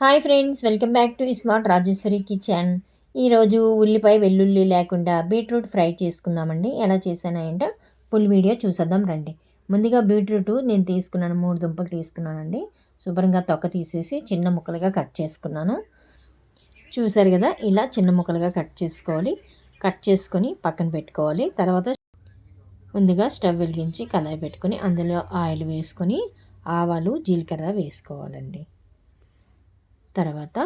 Hi friends welcome back to smart Rajeshwari kitchen. ఈరోజు ఉల్లిపాయ వెల్లుల్లి లేకుండా బీట్రూట్ ఫ్రై చేసుకుందామండి. ఎలా చేశాను ఏంటో ఫుల్ వీడియో చూసేద్దాం రండి. ముందుగా బీట్రూట్ నేను తీసుకున్నాను మూడు దుంపలు తీసుకున్నానండి. శుభ్రంగా తొక్క తీసేసి చిన్న ముక్కలుగా కట్ చేసుకున్నాను. చూసారు కదా ఇలా చిన్న ముక్కలుగా కట్ చేసుకోవాలి. కట్ చేసుకొని పక్కన పెట్టుకోవాలి. తర్వాత ముందుగా స్టవ్ వెలిగించి కళాయి పెట్టుకొని అందులో ఆయిల్ వేసుకొని ఆవాలు జీలకర్ర వేసుకోవాలండి. తర్వాత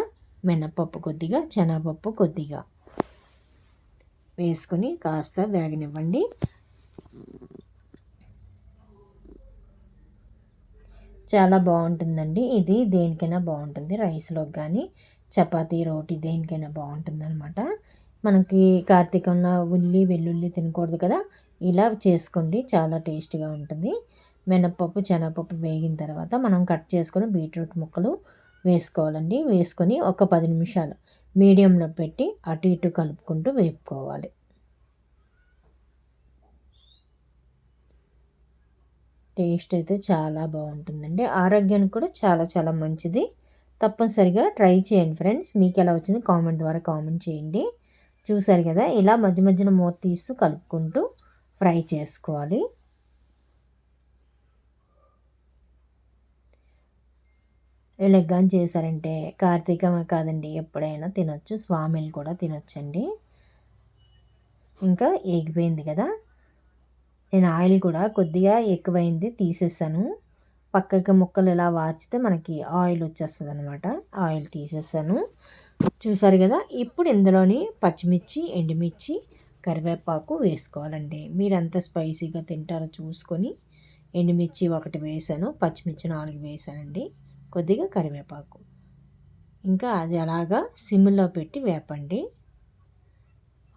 మినపప్పు కొద్దిగా శనగపప్పు కొద్దిగా. వేసుకొని కాస్త వేగనివ్వండి. చాలా బాగుంటుందండి. ఇది దేనికైనా బాగుంటుంది. రైస్లోకి కానీ చపాతీ రోటీ దేనికైనా బాగుంటుంది అనమాట మనకి కార్తీకంలో ఉల్లి వెల్లుల్లి తినకూడదు కదా? ఇలా చేసుకోండి. చాలా టేస్ట్గా ఉంటుంది. మినప్పప్పు శనగపప్పు వేగిన తర్వాత మనం కట్ చేసుకుని బీట్రూట్ ముక్కలు వేసుకోవాలండి. వేసుకొని ఒక పది నిమిషాలు మీడియంలో పెట్టి అటు ఇటు కలుపుకుంటూ వేపుకోవాలి. టేస్ట్ అయితే చాలా బాగుంటుందండి. ఆరోగ్యానికి కూడా చాలా చాలా మంచిది. తప్పనిసరిగా ట్రై చేయండి ఫ్రెండ్స్. మీకు ఎలా వచ్చింది కామెంట్ ద్వారా కామెంట్ చేయండి. చూసారు కదా ఇలా మధ్య మధ్యన మూత తీస్తూ కలుపుకుంటూ ఫ్రై చేసుకోవాలి. లెగ్గాన్ చేశారంటే కార్తీకమే కాదండి ఎప్పుడైనా తినొచ్చు స్వామిలు కూడా తినొచ్చండి. ఇంకా ఎగిపోయింది కదా. నేను ఆయిల్ కూడా కొద్దిగా ఎక్కువైంది తీసేసాను. పక్కకి ముక్కలు ఇలా వాచితే మనకి ఆయిల్ వచ్చేస్తుంది అనమాట ఆయిల్ తీసేసాను. చూసారు కదా ఇప్పుడు ఇందులోని పచ్చిమిర్చి ఎండుమిర్చి కరివేపాకు వేసుకోవాలండి. మీరు ఎంత స్పైసీగా తింటారో చూసుకొని. ఎండుమిర్చి ఒకటి వేసాను పచ్చిమిర్చి నాలుగు వేసానండి. కొద్దిగా కరివేపాకు. ఇంకా అది అలాగా సిమ్లో పెట్టి వేపండి.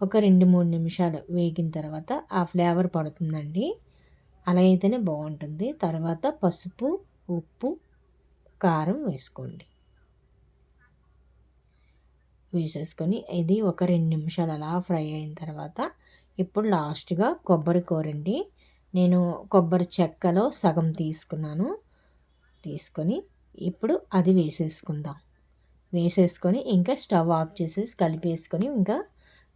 ఒక రెండు మూడు నిమిషాలు వేగిన తర్వాత ఆ ఫ్లేవర్ పడుతుందండి. అలా అయితేనే బాగుంటుంది. తర్వాత పసుపు ఉప్పు కారం వేసుకోండి. వేసేసుకొని ఇది ఒక రెండు నిమిషాలు అలా ఫ్రై అయిన తర్వాత ఇప్పుడు లాస్ట్గా కొబ్బరి కూరండి. నేను కొబ్బరి చెక్కలో సగం తీసుకున్నాను. తీసుకొని ఇప్పుడు అది వేసేసుకుందాం. వేసేసుకొని ఇంకా స్టవ్ ఆఫ్ చేసేసి కలిపేసుకొని ఇంకా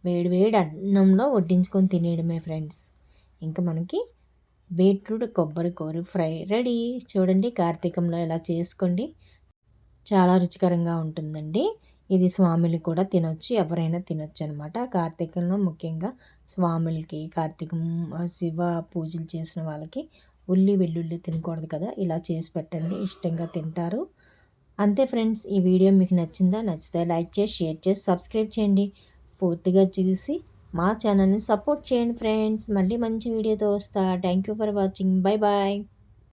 వేడి వేడి అన్నంలో వడ్డించుకొని తినేయడమే ఫ్రెండ్స్. ఇంకా మనకి బీట్రూట్ కొబ్బరి కూర ఫ్రై రెడీ. చూడండి కార్తీకంలో ఇలా చేసుకోండి. చాలా రుచికరంగా ఉంటుందండి. ఇది స్వాములు కూడా తినొచ్చు ఎవరైనా తినొచ్చు అనమాట కార్తీకంలో ముఖ్యంగా స్వాములకి కార్తీకం శివ పూజలు చేసిన వాళ్ళకి ఉల్లి వెల్లుల్లి తినకూడదు కదా ఇలా చేసి పెట్టండి ఇష్టంగా తింటారు. అంతే ఫ్రెండ్స్ ఈ వీడియో మీకు నచ్చిందా నచ్చితే లైక్ చేసి షేర్ చేసి సబ్స్క్రైబ్ చేయండి. పూర్తిగా చూసి మా ఛానల్ని సపోర్ట్ చేయండి ఫ్రెండ్స్. మళ్ళీ మంచి వీడియోతో వస్తా. Thank you for watching. Bye bye.